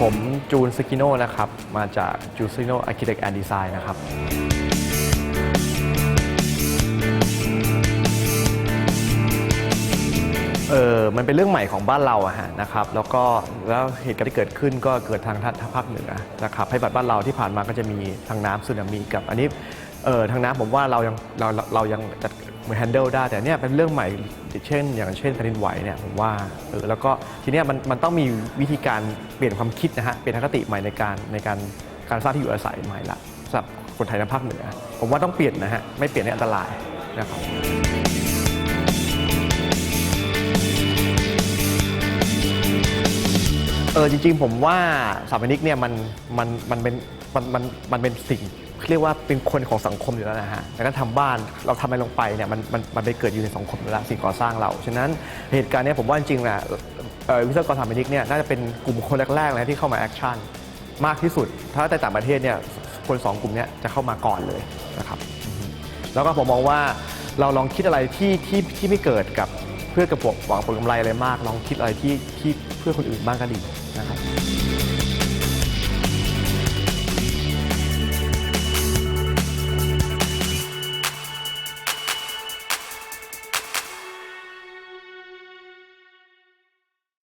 ผมจูนสกิโนนะครับ มาจากจูนสกิโนอาร์เคเต็กแอนด์ดีไซน์นะครับ เออมันเป็นเรื่องใหม่ของบ้านเราอะฮะนะครับ แล้วก็แล้วเหตุการณ์ที่เกิดขึ้นก็เกิดทางทางภาคเหนือนะครับให้บัตรบ้านเราที่ผ่านมาก็จะมีทางน้ำสึนามิกับอันนี้เออทางน้ำผมว่าเรายังเราเราเรายังจัด มือแฮนเดิลได้ แต่เนี่ยเป็นเรื่องใหม่เช่น อย่างเช่นแผ่นดินไหวเนี่ยผมว่าเออแล้วก็ทีเนี้ยมันมันต้องมีวิธีการเปลี่ยนความคิดนะฮะเปลี่ยนทัศนคติใหม่ในการในการการสร้างที่อยู่อาศัยใหม่ละสำหรับคนไทยในภาคเหนือผมว่าต้องเปลี่ยนนะฮะไม่เปลี่ยนเนี่ยอันตรายนะครับเออจริงๆ ผมว่าสถาปนิกเนี่ยมันมันมันเป็นมันมันมันเป็นสิ่ง เรียกว่าเป็นคนของสังคมอยู่แล้วนะฮะแต่การทำบ้านเราทำอะไรลงไปเนี่ยมันมันมันไปเกิดอยู่ในสังคมอยู่แล้วสิ่งก่อสร้างเรา ฉะนั้นเหตุการณ์เนี้ผมว่าจริงๆนะเอ่อวิศวกรสถาปนิกเนี่ยน่าจะเป็นกลุ่มคนแรกๆเลยที่เข้ามาแอคชั่นมากที่สุด ถ้าในต่างประเทศเนี่ยคนสองกลุ่มเนี้จะเข้ามาก่อนเลยนะครับ แล้วก็ผมมองว่าเราลองคิดอะไรที่ที่ที่ไม่เกิดกับเพื่อกระปกหวังผลกำไรอะไรมาก ลองคิดอะไรที่ที่เพื่อคนอื่นบ้างก็ดีนะครับ